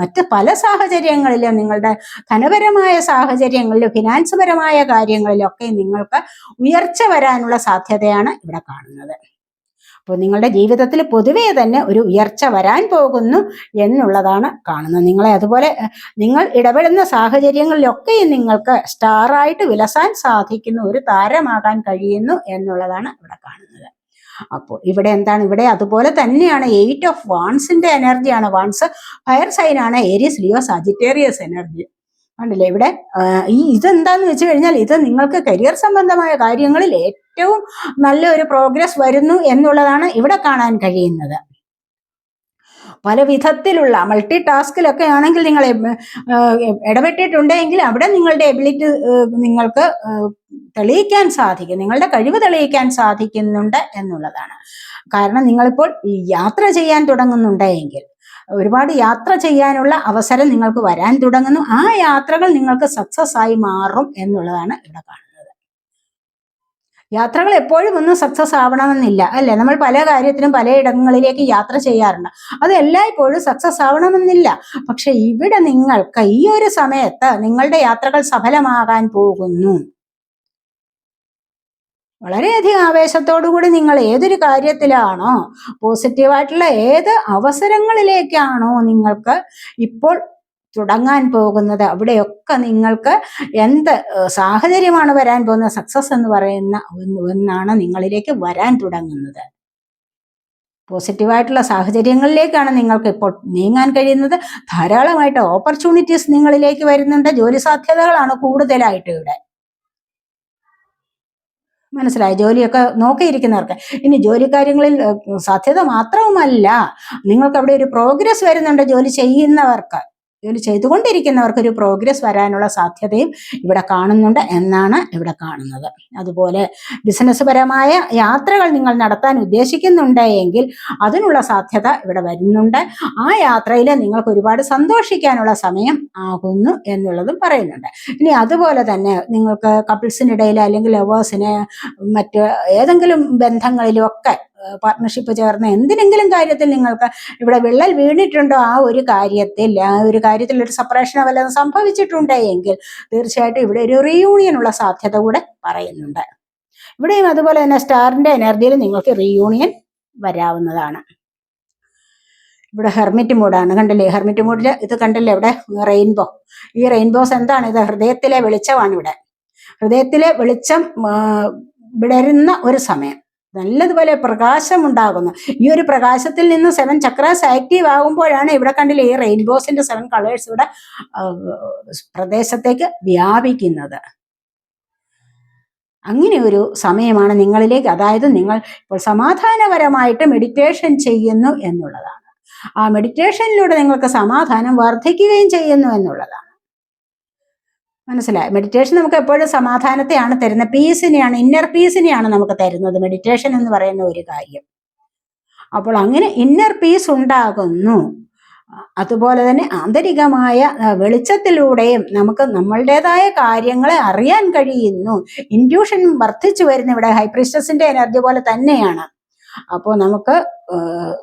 മറ്റ് പല സാഹചര്യങ്ങളിലും നിങ്ങളുടെ ധനപരമായ സാഹചര്യങ്ങളിലും ഫിനാൻസ് പരമായ കാര്യങ്ങളിലൊക്കെ നിങ്ങൾക്ക് ഉയർച്ച വരാനുള്ള സാധ്യതയാണ് ഇവിടെ കാണുന്നത്. അപ്പോൾ നിങ്ങളുടെ ജീവിതത്തിൽ പൊതുവേ തന്നെ ഒരു ഉയർച്ച വരാൻ പോകുന്നു എന്നുള്ളതാണ് കാണുന്നത്. നിങ്ങളെ അതുപോലെ നിങ്ങൾ ഇടപെടുന്ന സാഹചര്യങ്ങളിലൊക്കെയും നിങ്ങൾക്ക് സ്റ്റാറായിട്ട് വിലസാൻ സാധിക്കുന്ന ഒരു താരമാകാൻ കഴിയുന്നു എന്നുള്ളതാണ് ഇവിടെ കാണുന്നത്. അപ്പോൾ ഇവിടെ എന്താണ്? ഇവിടെ അതുപോലെ തന്നെയാണ് എയ്റ്റ് ഓഫ് വാൺസിന്റെ എനർജിയാണ് വാൺസ് ഫയർ സൈനാണ് ഏരിയസ് ലിയോ സാജിറ്റേറിയസ് എനർജി കണ്ടില്ലേ ഇവിടെ? ഈ ഇതെന്താന്ന് വെച്ച് കഴിഞ്ഞാൽ ഇത് നിങ്ങൾക്ക് കരിയർ സംബന്ധമായ കാര്യങ്ങളിൽ ഏറ്റവും നല്ല ഒരു പ്രോഗ്രസ് വരുന്നു എന്നുള്ളതാണ് ഇവിടെ കാണാൻ കഴിയുന്നത്. പല വിധത്തിലുള്ള മൾട്ടി ടാസ്കിലൊക്കെ ആണെങ്കിൽ നിങ്ങൾ ഇടപെട്ടിട്ടുണ്ടെങ്കിൽ അവിടെ നിങ്ങളുടെ എബിലിറ്റി നിങ്ങൾക്ക് തെളിയിക്കാൻ സാധിക്കും. നിങ്ങളുടെ കഴിവ് തെളിയിക്കാൻ സാധിക്കുന്നുണ്ട് എന്നുള്ളതാണ്. കാരണം നിങ്ങളിപ്പോൾ യാത്ര ചെയ്യാൻ തുടങ്ങുന്നുണ്ടെങ്കിൽ ഒരുപാട് യാത്ര ചെയ്യാനുള്ള അവസരം നിങ്ങൾക്ക് വരാൻ തുടങ്ങുന്നു. ആ യാത്രകൾ നിങ്ങൾക്ക് സക്സസ് ആയി മാറും എന്നുള്ളതാണ് ഇവിടെ കാണുന്നത്. യാത്രകൾ എപ്പോഴും ഒന്നും സക്സസ് ആവണമെന്നില്ല അല്ലേ? നമ്മൾ പല കാര്യത്തിനും പലയിടങ്ങളിലേക്ക് യാത്ര ചെയ്യാറുണ്ട്. അത് എല്ലായ്പ്പോഴും സക്സസ് ആവണമെന്നില്ല. പക്ഷെ ഇവിടെ നിങ്ങൾക്ക് ഈ ഒരു സമയത്ത് നിങ്ങളുടെ യാത്രകൾ സഫലമാകാൻ പോകുന്നു. വളരെയധികം ആവേശത്തോടുകൂടി നിങ്ങൾ ഏതൊരു കാര്യത്തിലാണോ പോസിറ്റീവായിട്ടുള്ള ഏത് അവസരങ്ങളിലേക്കാണോ നിങ്ങൾക്ക് ഇപ്പോൾ തുടങ്ങാൻ പോകുന്നത്. അവിടെയൊക്കെ നിങ്ങൾക്ക് എന്ത് സാഹചര്യമാണ് വരാൻ പോകുന്ന സക്സസ് എന്ന് പറയുന്ന ഒന്നാണ് നിങ്ങളിലേക്ക് വരാൻ തുടങ്ങുന്നത്. പോസിറ്റീവായിട്ടുള്ള സാഹചര്യങ്ങളിലേക്കാണ് നിങ്ങൾക്ക് ഇപ്പോൾ നീങ്ങാൻ കഴിയുന്നത്. ധാരാളമായിട്ട് ഓപ്പർച്യൂണിറ്റീസ് നിങ്ങളിലേക്ക് വരുന്നുണ്ട്. ജോലി സാധ്യതകളാണ് കൂടുതലായിട്ട് ഇവിടെ. മനസ്സിലായി? ജോലിയൊക്കെ നോക്കിയിരിക്കുന്നവർക്ക്. ഇനി ജോലി കാര്യങ്ങളിൽ സാധ്യത മാത്രവുമല്ല നിങ്ങൾക്ക് അവിടെ ഒരു പ്രോഗ്രസ് വരുന്നുണ്ട് ജോലി ചെയ്യുന്നവർക്ക്. ജോലി ചെയ്തുകൊണ്ടിരിക്കുന്നവർക്ക് ഒരു പ്രോഗ്രസ് വരാനുള്ള സാധ്യതയും ഇവിടെ കാണുന്നുണ്ട് എന്നാണ് ഇവിടെ കാണുന്നത്. അതുപോലെ ബിസിനസ് പരമായ യാത്രകൾ നിങ്ങൾ നടത്താൻ ഉദ്ദേശിക്കുന്നുണ്ട് എങ്കിൽ അതിനുള്ള സാധ്യത ഇവിടെ വരുന്നുണ്ട്. ആ യാത്രയിൽ നിങ്ങൾക്ക് ഒരുപാട് സന്തോഷിക്കാനുള്ള സമയം ആകുന്നു എന്നുള്ളതും പറയുന്നുണ്ട്. ഇനി അതുപോലെ തന്നെ നിങ്ങൾക്ക് കപ്പിൾസിനിടയിൽ അല്ലെങ്കിൽ ലവേഴ്സിന് മറ്റ് ഏതെങ്കിലും ബന്ധങ്ങളിലും ഒക്കെ പാർട്ട്ണർഷിപ്പ് ചേർന്ന് എന്തിനെങ്കിലും കാര്യത്തിൽ നിങ്ങൾക്ക് ഇവിടെ വിള്ളൽ വീണിട്ടുണ്ടോ ആ ഒരു കാര്യത്തിൽ ആ ഒരു കാര്യത്തിൽ ഒരു സെപ്പറേഷൻ വല്ലതും സംഭവിച്ചിട്ടുണ്ട് എങ്കിൽ തീർച്ചയായിട്ടും ഇവിടെ ഒരു റീയൂണിയൻ ഉള്ള സാധ്യത കൂടെ പറയുന്നുണ്ട്. ഇവിടെയും അതുപോലെ തന്നെ സ്റ്റാറിന്റെ എനർജിയിൽ നിങ്ങൾക്ക് റീയൂണിയൻ വരാവുന്നതാണ്. ഇവിടെ ഹെർമിറ്റ് മൂഡാണ് കണ്ടില്ലേ? ഹെർമിറ്റ് മൂഡിൽ ഇത് കണ്ടില്ലേ ഇവിടെ? റെയിൻബോ ഈ റെയിൻബോസ് എന്താണ്? ഇത് ഹൃദയത്തിലെ വെളിച്ചമാണ് ഇവിടെ. ഹൃദയത്തിലെ വെളിച്ചം വിടരുന്ന ഒരു സമയം. നല്ലതുപോലെ പ്രകാശം ഉണ്ടാകുന്നു ഈ ഒരു പ്രകാശത്തിൽ നിന്ന് സെവൻ ചക്രാസ് ആക്റ്റീവ് ആകുമ്പോഴാണ് ഇവിടെ കണ്ടില്ല ഈ റെയിൻബോസിന്റെ സെവൻ കളേഴ്സ് ഇവിടെ പ്രദേശത്തേക്ക് വ്യാപിക്കുന്നത്. അങ്ങനെ ഒരു സമയമാണ് നിങ്ങളിലേക്ക് അതായത് നിങ്ങൾ ഇപ്പോൾ സമാധാനപരമായിട്ട് മെഡിറ്റേഷൻ ചെയ്യുന്നു എന്നുള്ളതാണ്. ആ മെഡിറ്റേഷനിലൂടെ നിങ്ങൾക്ക് സമാധാനം വർദ്ധിക്കുകയും ചെയ്യുന്നു എന്നുള്ളതാണ്. മനസ്സിലായി. മെഡിറ്റേഷൻ നമുക്ക് എപ്പോഴും സമാധാനത്തെയാണ് തരുന്നത്. പീസിനെയാണ് ഇന്നർ പീസിനെയാണ് നമുക്ക് തരുന്നത്. മെഡിറ്റേഷൻ എന്ന് പറയുന്ന ഒരു കാര്യം. അപ്പോൾ അങ്ങനെ ഇന്നർ പീസ് ഉണ്ടാകുന്നു. അതുപോലെ തന്നെ ആന്തരികമായ വെളിച്ചത്തിലൂടെയും നമുക്ക് നമ്മളുടേതായ കാര്യങ്ങളെ അറിയാൻ കഴിയുന്നു. ഇൻഡ്യൂഷൻ വർദ്ധിച്ചു വരുന്ന ഇവിടെ ഹൈപ്രിസ്റ്റസിന്റെ എനർജി പോലെ തന്നെയാണ്. അപ്പോൾ നമുക്ക്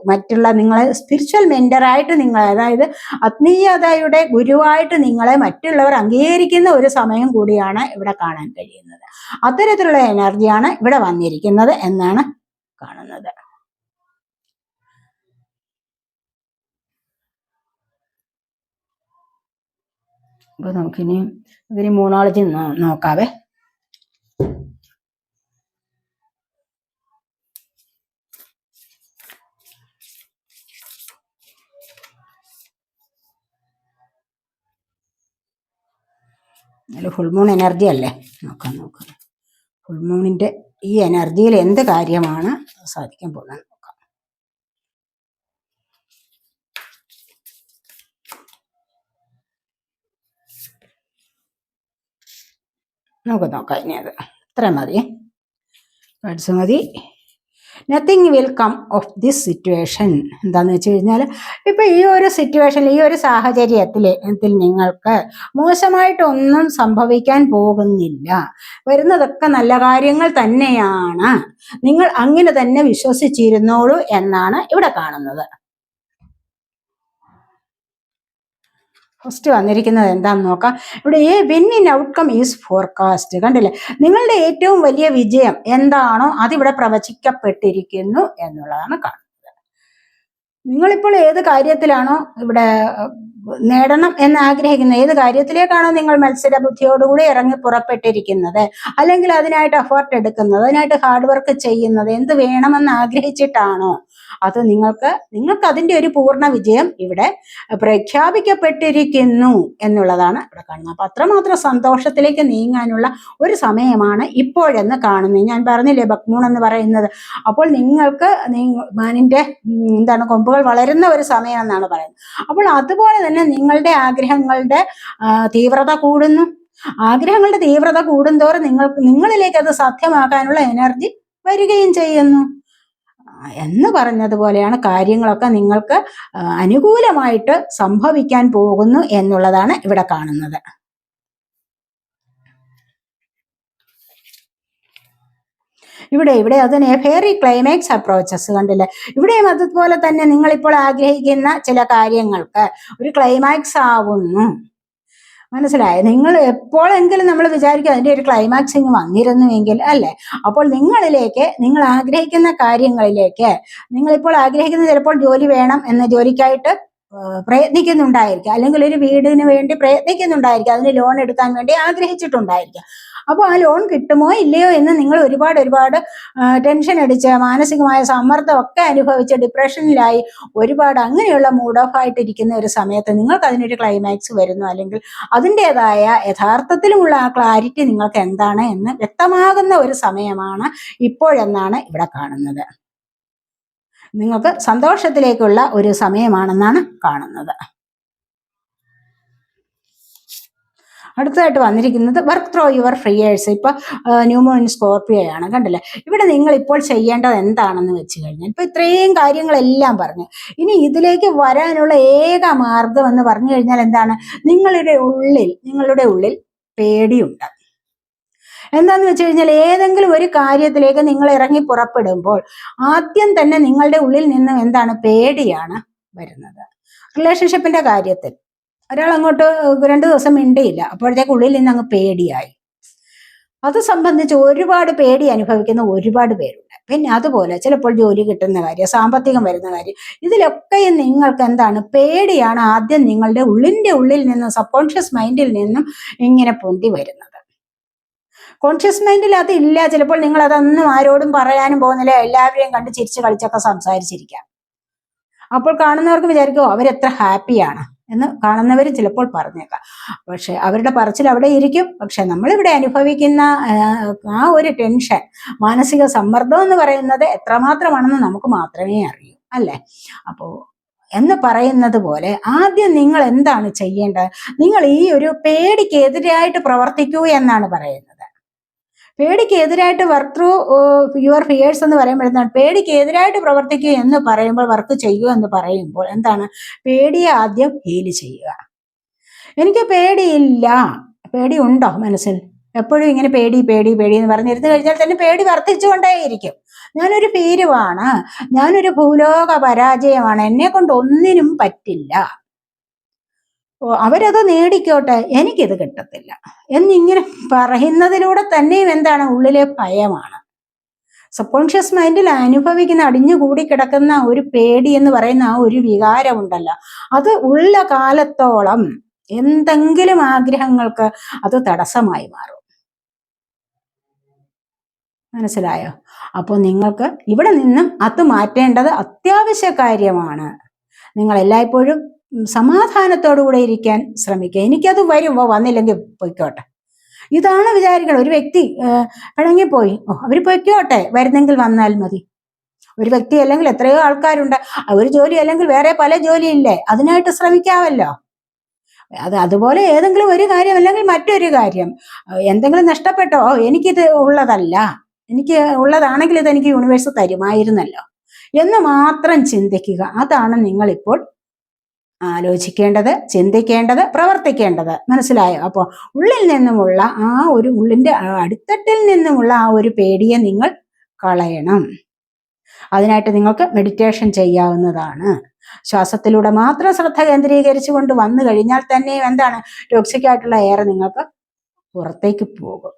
മറ്റുള്ള നിങ്ങളെ സ്പിരിച്വൽ മെന്ററായിട്ട് നിങ്ങൾ അതായത് ആത്മീയതയുടെ ഗുരുവായിട്ട് നിങ്ങളെ മറ്റുള്ളവർ അംഗീകരിക്കുന്ന ഒരു സമയം കൂടിയാണ് ഇവിടെ കാണാൻ കഴിയുന്നത്. അത്തരത്തിലുള്ള എനർജിയാണ് ഇവിടെ വന്നിരിക്കുന്നത് എന്നാണ് കാണുന്നത്. അപ്പോൾ നമുക്കിനി ഇതിന് മൂന്നാളജി നോക്കാവേ. അതിൽ ഫുൾമൂൺ എനർജി അല്ലേ? നോക്കാം നോക്കാം. ഫുൾ മൂണിന്റെ ഈ എനർജിയിൽ എന്ത് കാര്യമാണ് സാധിക്കാൻ പോകുന്നത്? നോക്കാം. നമുക്ക് നോക്കാം ഇനി അത്. ഇത്രയും മതി. കാർഡ്സ് മതി. Nothing will come of this situation എന്താണെന്ന് വെച്ച് കഴിഞ്ഞാൽ ഇപ്പം ഈ ഒരു സിറ്റുവേഷനിൽ ഈ ഒരു സാഹചര്യത്തിൽ ത്തിൽ നിങ്ങൾക്ക് മോശമായിട്ടൊന്നും സംഭവിക്കാൻ പോകുന്നില്ല. വരുന്നതൊക്കെ നല്ല കാര്യങ്ങൾ തന്നെയാണ്. നിങ്ങൾ അങ്ങനെ തന്നെ വിശ്വസിച്ചിരുന്നോളൂ എന്നാണ് ഇവിടെ കാണുന്നത്. ഫസ്റ്റ് വന്നിരിക്കുന്നത് എന്താണെന്ന് നോക്കാം. ഇവിടെ a win in outcome is forecast കണ്ടില്ലേ? നിങ്ങളുടെ ഏറ്റവും വലിയ വിജയം എന്താണോ അതിവിടെ പ്രവചിക്കപ്പെട്ടിരിക്കുന്നു എന്നുള്ളതാണ് കാണുന്നത്. നിങ്ങളിപ്പോൾ ഏത് കാര്യത്തിലാണോ ഇവിടെ നേടണം എന്ന് ആഗ്രഹിക്കുന്ന ഏത് കാര്യത്തിലേക്കാണോ നിങ്ങൾ മത്സര ബുദ്ധിയോടുകൂടി ഇറങ്ങി പുറപ്പെട്ടിരിക്കുന്നത്? അല്ലെങ്കിൽ അതിനായിട്ട് എഫേർട്ട് എടുക്കുന്നത്? അതിനായിട്ട് ഹാർഡ് വർക്ക് ചെയ്യുന്നത്? എന്ത് വേണമെന്ന് ആഗ്രഹിച്ചിട്ടാണോ? അത് നിങ്ങൾക്ക് നിങ്ങൾക്ക് അതിന്റെ ഒരു പൂർണ വിജയം ഇവിടെ പ്രഖ്യാപിക്കപ്പെട്ടിരിക്കുന്നു എന്നുള്ളതാണ് ഇവിടെ കാണുന്നത്. അപ്പൊ അത്രമാത്രം സന്തോഷത്തിലേക്ക് നീങ്ങാനുള്ള ഒരു സമയമാണ് ഇപ്പോഴെന്ന് കാണുന്നത്. ഞാൻ പറഞ്ഞില്ലേ ബക്മൂൺ എന്ന് പറയുന്നത്. അപ്പോൾ നിങ്ങൾക്ക് മാനിന്റെ എന്താണ് കൊമ്പുകൾ വളരുന്ന ഒരു സമയം എന്നാണ് പറയുന്നത്. അപ്പോൾ അതുപോലെ തന്നെ നിങ്ങളുടെ ആഗ്രഹങ്ങളുടെ തീവ്രത കൂടുന്നു. ആഗ്രഹങ്ങളുടെ തീവ്രത കൂടുന്തോറും നിങ്ങൾക്ക് നിങ്ങളിലേക്ക് അത് സാധ്യമാക്കാനുള്ള എനർജി വരികയും ചെയ്യുന്നു. എന്ന് പറഞ്ഞതുപോലെയാണ് കാര്യങ്ങളൊക്കെ നിങ്ങൾക്ക് അനുകൂലമായിട്ട് സംഭവിക്കാൻ പോകുന്നു എന്നുള്ളതാണ് ഇവിടെ കാണുന്നത്. ഇവിടെ ഇവിടെ അതിന് ഫെയറി ക്ലൈമാക്സ് അപ്രോച്ചസ് കണ്ടില്ലേ? ഇവിടെയും അതുപോലെ തന്നെ നിങ്ങളിപ്പോൾ ആഗ്രഹിക്കുന്ന ചില കാര്യങ്ങൾക്ക് ഒരു ക്ലൈമാക്സ് ആവുന്നു. മനസ്സിലായോ? നിങ്ങൾ എപ്പോഴെങ്കിലും നമ്മൾ വിചാരിക്കും അതിന്റെ ഒരു ക്ലൈമാക്സിങ് വന്നിരുന്നുവെങ്കിൽ അല്ലേ? അപ്പോൾ നിങ്ങളിലേക്ക് നിങ്ങൾ ആഗ്രഹിക്കുന്ന കാര്യങ്ങളിലേക്ക് നിങ്ങളിപ്പോൾ ആഗ്രഹിക്കുന്ന ചിലപ്പോൾ ജോലി വേണം എന്ന ജോലിക്കായിട്ട് പ്രയത്നിക്കുന്നുണ്ടായിരിക്കാം. അല്ലെങ്കിൽ ഒരു വീടിന് വേണ്ടി പ്രയത്നിക്കുന്നുണ്ടായിരിക്കാം. അതിന് ലോൺ എടുക്കാൻ വേണ്ടി ആഗ്രഹിച്ചിട്ടുണ്ടായിരിക്കാം. അപ്പോൾ ആ ലോൺ കിട്ടുമോ ഇല്ലയോ എന്ന് നിങ്ങൾ ഒരുപാട് ഒരുപാട് ടെൻഷൻ അടിച്ച് മാനസികമായ സമ്മർദ്ദം ഒക്കെ അനുഭവിച്ച് ഡിപ്രഷനിലായി ഒരുപാട് അങ്ങനെയുള്ള മൂഡ് ഓഫ് ആയിട്ടിരിക്കുന്ന ഒരു സമയത്ത് നിങ്ങൾക്ക് അതിനൊരു ക്ലൈമാക്സ് വരുന്നു. അല്ലെങ്കിൽ അതിന്റെതായ യഥാർത്ഥത്തിലുമുള്ള ആ ക്ലാരിറ്റി നിങ്ങൾക്ക് എന്താണ് എന്ന് വ്യക്തമാകുന്ന ഒരു സമയമാണ് ഇപ്പോഴെന്നാണ് ഇവിടെ കാണുന്നത്. നിങ്ങൾക്ക് സന്തോഷത്തിലേക്കുള്ള ഒരു സമയമാണെന്നാണ് കാണുന്നത്. അടുത്തതായിട്ട് വന്നിരിക്കുന്നത് വർക്ക് ത്രോ യുവർ ഫ്രീയേഴ്സ് ഇപ്പൊ ന്യൂമോൺ സ്കോർപ്പിയോ ആണ് കണ്ടില്ലേ? ഇവിടെ നിങ്ങൾ ഇപ്പോൾ ചെയ്യേണ്ടത് എന്താണെന്ന് വെച്ച് കഴിഞ്ഞാൽ ഇപ്പൊ ഇത്രയും കാര്യങ്ങളെല്ലാം പറഞ്ഞു. ഇനി ഇതിലേക്ക് വരാനുള്ള ഏക മാർഗം എന്ന് പറഞ്ഞു കഴിഞ്ഞാൽ എന്താണ്? നിങ്ങളുടെ ഉള്ളിൽ നിങ്ങളുടെ ഉള്ളിൽ പേടിയുണ്ട്. എന്താന്ന് വെച്ച് കഴിഞ്ഞാൽ ഏതെങ്കിലും ഒരു കാര്യത്തിലേക്ക് നിങ്ങൾ ഇറങ്ങി പുറപ്പെടുമ്പോൾ ആദ്യം തന്നെ നിങ്ങളുടെ ഉള്ളിൽ നിന്നും എന്താണ്? പേടിയാണ് വരുന്നത്. റിലേഷൻഷിപ്പിന്റെ കാര്യത്തിൽ ഒരാൾ അങ്ങോട്ട് രണ്ട് ദിവസം മിണ്ടിയില്ല. അപ്പോഴത്തേക്ക് ഉള്ളിൽ നിന്ന് അങ്ങ് പേടിയായി. അത് സംബന്ധിച്ച് ഒരുപാട് പേടി അനുഭവിക്കുന്ന ഒരുപാട് പേരുണ്ട്. പിന്നെ അതുപോലെ ചിലപ്പോൾ ജോലി കിട്ടുന്ന കാര്യം സാമ്പത്തികം വരുന്ന കാര്യം ഇതിലൊക്കെയും നിങ്ങൾക്ക് എന്താണ് പേടിയാണ് ആദ്യം നിങ്ങളുടെ ഉള്ളിന്റെ ഉള്ളിൽ നിന്നും സബ് കോൺഷ്യസ് മൈൻഡിൽ നിന്നും ഇങ്ങനെ പൊന്തി വരുന്നത്. കോൺഷ്യസ് മൈൻഡിൽ ഇല്ല. ചിലപ്പോൾ നിങ്ങൾ അതൊന്നും ആരോടും പറയാനും പോകുന്നില്ല. എല്ലാവരെയും കണ്ട് ചിരിച്ച് കളിച്ചൊക്കെ സംസാരിച്ചിരിക്കാം. അപ്പോൾ കാണുന്നവർക്ക് വിചാരിക്കുമോ അവരെത്ര ഹാപ്പിയാണ് എന്ന് കാണുന്നവർ ചിലപ്പോൾ പറഞ്ഞേക്കാം. പക്ഷെ അവരുടെ പറച്ചിൽ അവിടെ ഇരിക്കും പക്ഷെ നമ്മളിവിടെ അനുഭവിക്കുന്ന ആ ഒരു ടെൻഷൻ മാനസിക സമ്മർദ്ദം എന്ന് പറയുന്നത് എത്രമാത്രമാണെന്ന് നമുക്ക് മാത്രമേ അറിയൂ അല്ലേ? അപ്പോ എന്ന് പറയുന്നത് പോലെ ആദ്യം നിങ്ങൾ എന്താണ് ചെയ്യേണ്ടത്? നിങ്ങൾ ഈ ഒരു പേടിക്കെതിരായിട്ട് പ്രവർത്തിക്കൂ എന്നാണ് പറയുന്നത്. പേടിക്ക് എതിരായിട്ട് വർക്ക് ത്രൂ യുവർ ഫിയേഴ്സ് എന്ന് പറയുമ്പോഴെന്താണ് പേടിക്ക് എതിരായിട്ട് പ്രവർത്തിക്കുക എന്ന് പറയുമ്പോൾ വർക്ക് ചെയ്യുക എന്ന് പറയുമ്പോൾ എന്താണ്? പേടിയെ ആദ്യം ഹീൽ ചെയ്യുക. എനിക്ക് പേടിയില്ല. പേടി ഉണ്ടോ മനസ്സിൽ? എപ്പോഴും ഇങ്ങനെ പേടി പേടി പേടി എന്ന് പറഞ്ഞിരുന്ന് കഴിഞ്ഞാൽ തന്നെ പേടി വർദ്ധിച്ചുകൊണ്ടേയിരിക്കും. ഞാനൊരു ഭീരുവാണ്. ഞാനൊരു ഭൂലോക പരാജയമാണ്. എന്നെ കൊണ്ട് ഒന്നിനും പറ്റില്ല. അവരത് നേടിക്കോട്ടെ? എനിക്കിത് കിട്ടത്തില്ല. എന്നിങ്ങനെ പറയുന്നതിലൂടെ തന്നെയും എന്താണ്? ഉള്ളിലെ ഭയമാണ്. സബ്കോൺഷ്യസ് മൈൻഡിൽ അനുഭവിക്കുന്ന അടിഞ്ഞുകൂടി കിടക്കുന്ന ഒരു പേടി എന്ന് പറയുന്ന ആ ഒരു വികാരമുണ്ടല്ലോ. അത് ഉള്ള കാലത്തോളം എന്തെങ്കിലും ആഗ്രഹങ്ങൾക്ക് അത് തടസ്സമായി മാറും. മനസ്സിലായോ? അപ്പോൾ നിങ്ങൾക്ക് ഇവിടെ നിന്നും അത് മാറ്റേണ്ടത് അത്യാവശ്യ കാര്യമാണ്. നിങ്ങൾ എല്ലായ്പ്പോഴും സമാധാനത്തോടുകൂടെ ഇരിക്കാൻ ശ്രമിക്കുക. എനിക്കത് വരും. ഓ വന്നില്ലെങ്കിൽ പൊയ്ക്കോട്ടെ. ഇതാണ് വിചാരിക്കണം ഒരു വ്യക്തി പിണങ്ങിപ്പോയി ഓ അവർ പൊയ്ക്കോട്ടെ. വരുന്നെങ്കിൽ വന്നാൽ മതി. ഒരു വ്യക്തി അല്ലെങ്കിൽ എത്രയോ ആൾക്കാരുണ്ട്. ഒരു ജോലി അല്ലെങ്കിൽ വേറെ പല ജോലിയില്ലേ? അതിനായിട്ട് ശ്രമിക്കാമല്ലോ അത് അതുപോലെ ഏതെങ്കിലും ഒരു കാര്യം അല്ലെങ്കിൽ മറ്റൊരു കാര്യം. എന്തെങ്കിലും നഷ്ടപ്പെട്ടോ? എനിക്കിത് ഉള്ളതല്ല. എനിക്ക് ഉള്ളതാണെങ്കിൽ ഇത് എനിക്ക് യൂണിവേഴ്സ് തരുമായിരുന്നല്ലോ. എന്ന് മാത്രം ചിന്തിക്കുക. അതാണ് നിങ്ങളിപ്പോൾ ആലോചിക്കേണ്ടത് ചിന്തിക്കേണ്ടത് പ്രവർത്തിക്കേണ്ടത്. മനസ്സിലായോ? അപ്പോൾ ഉള്ളിൽ നിന്നുമുള്ള ആ ഒരു ഉള്ളിന്റെ അടിത്തട്ടിൽ നിന്നുമുള്ള ആ ഒരു പേടിയെ നിങ്ങൾ കളയണം. അതിനായിട്ട് നിങ്ങൾക്ക് മെഡിറ്റേഷൻ ചെയ്യാവുന്നതാണ്. ശ്വാസത്തിലൂടെ മാത്രം ശ്രദ്ധ കേന്ദ്രീകരിച്ചു കൊണ്ട് വന്നു കഴിഞ്ഞാൽ തന്നെ എന്താണ്? ടോക്സിക് ആയിട്ടുള്ള എയർ നിങ്ങൾക്ക് പുറത്തേക്ക് പോകും.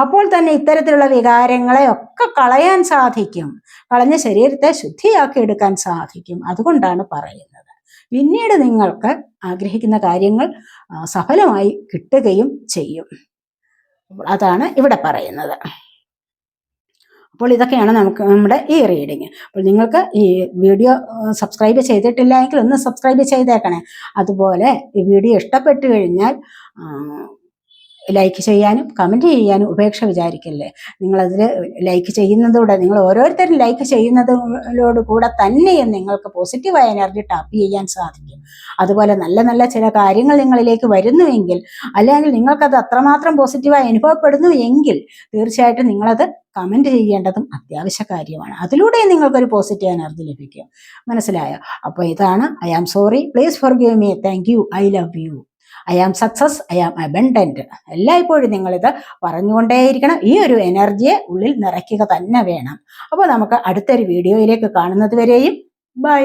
അപ്പോൾ തന്നെ ഇത്തരത്തിലുള്ള വികാരങ്ങളെ ഒക്കെ കളയാൻ സാധിക്കും. കളഞ്ഞ ശരീരത്തെ ശുദ്ധിയാക്കി എടുക്കാൻ സാധിക്കും. അതുകൊണ്ടാണ് പറയുന്നത്. പിന്നീട് നിങ്ങൾക്ക് ആഗ്രഹിക്കുന്ന കാര്യങ്ങൾ സഫലമായി കിട്ടുകയും ചെയ്യും. അതാണ് ഇവിടെ പറയുന്നത്. അപ്പോൾ ഇതൊക്കെയാണ് നമുക്ക് നമ്മുടെ ഈ റീഡിങ്. അപ്പോൾ നിങ്ങൾക്ക് ഈ വീഡിയോ സബ്സ്ക്രൈബ് ചെയ്തിട്ടില്ല എങ്കിൽ ഒന്ന് സബ്സ്ക്രൈബ് ചെയ്തേക്കണേ. അതുപോലെ ഈ വീഡിയോ ഇഷ്ടപ്പെട്ടു കഴിഞ്ഞാൽ ലൈക്ക് ചെയ്യാനും കമന്റ് ചെയ്യാനും ഉപേക്ഷ വിചാരിക്കല്ലേ? നിങ്ങളതിൽ ലൈക്ക് ചെയ്യുന്നതോടെ നിങ്ങൾ ഓരോരുത്തരും ലൈക്ക് ചെയ്യുന്നതിലോട് കൂടെ തന്നെയും നിങ്ങൾക്ക് പോസിറ്റീവായ എനർജി ടാപ്പ് ചെയ്യാൻ സാധിക്കും. അതുപോലെ നല്ല നല്ല ചില കാര്യങ്ങൾ നിങ്ങളിലേക്ക് വരുന്നുവെങ്കിൽ അല്ലെങ്കിൽ നിങ്ങൾക്കത് അത്രമാത്രം പോസിറ്റീവായി അനുഭവപ്പെടുന്നു എങ്കിൽ തീർച്ചയായിട്ടും നിങ്ങളത് കമന്റ് ചെയ്യേണ്ടതും അത്യാവശ്യ കാര്യമാണ്. അതിലൂടെ നിങ്ങൾക്കൊരു പോസിറ്റീവ് എനർജി ലഭിക്കും. മനസ്സിലായോ? അപ്പോൾ ഇതാണ് I am sorry please forgive me thank you I love you I am success I am abundant എല്ലായ്പ്പോഴും നിങ്ങളിത് പറഞ്ഞുകൊണ്ടേയിരിക്കണം. ഈ ഒരു എനർജിയെ ഉള്ളിൽ നിറയ്ക്കുക തന്നെ വേണം. അപ്പോൾ നമുക്ക് അടുത്തൊരു വീഡിയോയിലേക്ക് കാണുന്നത് വരെയും. ബൈ